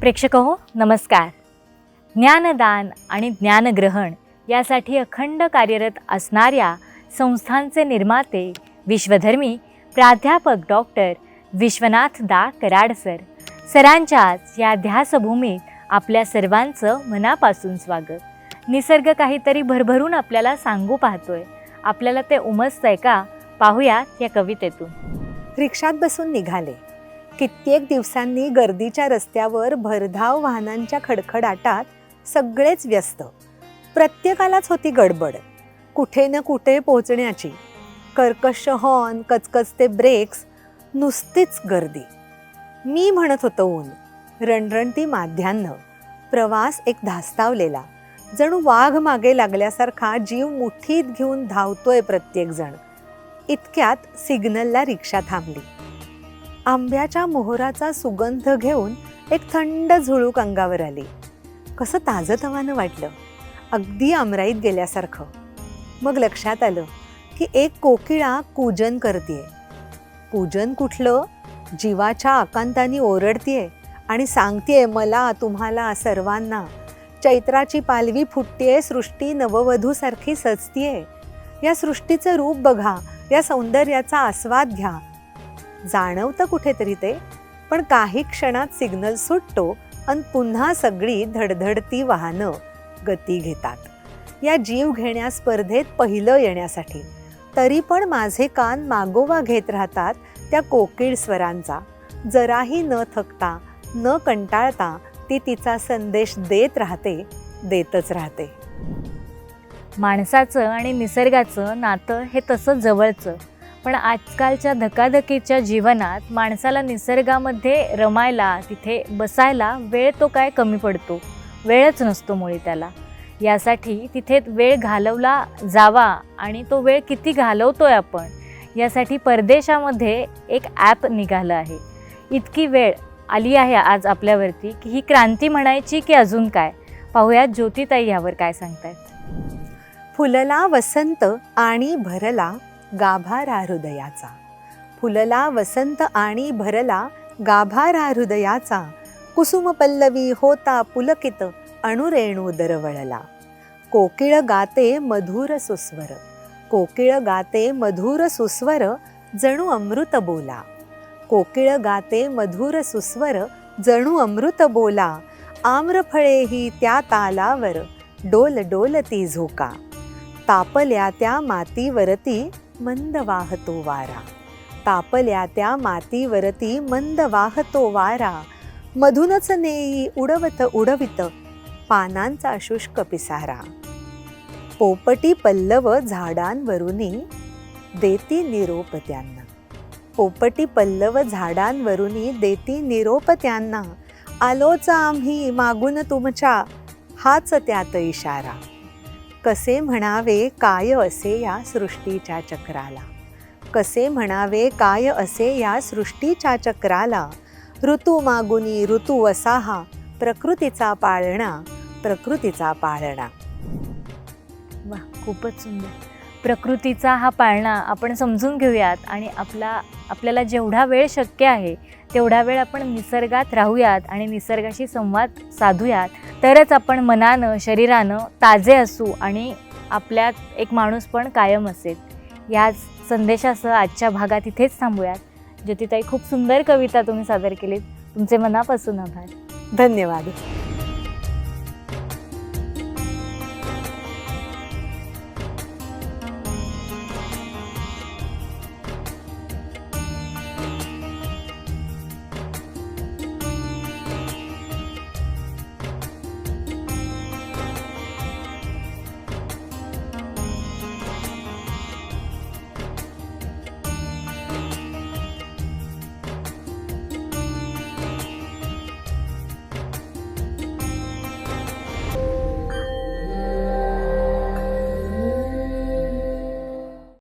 प्रेक्षक हो नमस्कार. ज्ञानदान आणि ज्ञानग्रहण यासाठी अखंड कार्यरत असणाऱ्या संस्थांचे निर्माते विश्वधर्मी प्राध्यापक डॉक्टर विश्वनाथ दा कराड सर. सरांच्याच या ध्यासभूमीत आपल्या सर्वांचं मनापासून स्वागत. निसर्ग काहीतरी भरभरून आपल्याला सांगू पाहतोय. आपल्याला ते उमजतंय का? पाहूयात या कवितेतून. रिक्षात बसून निघाले. कित्येक दिवसांनी गर्दीच्या रस्त्यावर भरधाव वाहनांच्या खडखडाटात सगळेच व्यस्त. प्रत्येकालाच होती गडबड. कुठे न कुठे पोहोचण्याची. कर्कश हॉर्न कचकचते ब्रेक्स नुसतीच गर्दी. मी म्हणत होतो ऊन. रणरणती माध्यान्ह. प्रवास एक धास्तावलेला. जणू वाघ मागे लागल्यासारखा जीव मुठीत घेऊन धावतोय प्रत्येकजण. इतक्यात सिग्नलला रिक्षा थांबली. आंब्याच्या मोहराचा सुगंध घेऊन एक थंड झुळूक अंगावर आली. कसं ताजतवानं वाटलं. अगदी आमराईत गेल्यासारखं. मग लक्षात आलं की एक कोकिळा कूजन करतीये. पूजन कुठलं? जीवाच्या आकांतानी ओरडतीये आणि सांगतेय मला तुम्हाला सर्वांना चैत्राची पालवी फुटतेय सृष्टी नववधूसारखी सजतीये. या सृष्टीचं रूप बघा या सौंदर्याचा आस्वाद घ्या जाणवतं कुठेतरी ते. पण काही क्षणात सिग्नल सुटतो आणि पुन्हा सगळी धडधडती वाहनं गती घेतात. या जीव घेण्या स्पर्धेत पहिलं येण्यासाठी. तरी पण माझे कान मागोवा घेत राहतात त्या कोकिळ स्वरांचा. जराही न थकता न कंटाळता ती तिचा संदेश देत राहते देतच राहते. माणसाचं आणि निसर्गाचं नातं हे तसं जवळचं. पण आजकालच्या धकाधकीच्या जीवनात माणसाला निसर्गामध्ये रमायला तिथे बसायला वेळ तो काय कमी पडतो? वेळच नसतो मुळी त्याला. यासाठी तिथे वेळ घालवला जावा आणि तो वेळ किती घालवतोय आपण यासाठी परदेशामध्ये एक ॲप निघालं आहे. इतकी वेळ आली आहे आज आपल्यावरती की ही क्रांती म्हणायची की अजून काय? पाहूयात ज्योतिताई यावर काय सांगतायत. फुलला वसंत आणि भरला गाभारा हृदयाचा. फुलला वसंत आणि भरला गाभारा हृदयाचा. कुसुम पल्लवी होता पुलकित अणुरेणू दरवळला. कोकिळ गाते मधुर सुस्वर. कोकिळ गाते मधुर सुस्वर जणू अमृत बोला. कोकिळ गाते मधुर सुस्वर जणू अमृत बोला. आम्रफळेही त्या तालावर डोल डोलती झोका. तापल्या त्या मातीवरती मंद वाहतो वारा. तापल्या त्या मातीवरती मंद वाहतो वारा. मधूनच नेई उडवत उडवित पानांचा शुष्क पिसारा. पोपटी पल्लव झाडांवरुनी देती निरोप त्यांना. पोपटी पल्लव झाडांवरुनी देती निरोप त्यांना. आलोच आम्ही मागून तुमच्या हाच त्यात इशारा. कसे म्हणावे काय असे या सृष्टीच्या चक्राला? कसे म्हणावे काय असे या सृष्टीच्या चक्राला? ऋतू मागुनी ऋतू वसाहा प्रकृतीचा पाळणा प्रकृतीचा पाळणा. वा खूपच सुंदर. प्रकृतीचा हा पाळणा आपण समजून घेऊयात आणि आपला आपल्याला जेवढा वेळ शक्य आहे तेवढा वेळ आपण निसर्गात राहूयात आणि निसर्गाशी संवाद साधूयात. तरच आपण मनानं शरीरानं ताजे असू आणि आपल्यात एक माणूस पण कायम असेल. याच संदेशासह आजच्या भागात इथेच थांबूयात. ज्योतिताई खूप सुंदर कविता तुम्ही सादर केलीत. तुमचे मनापासून आभार. धन्यवाद.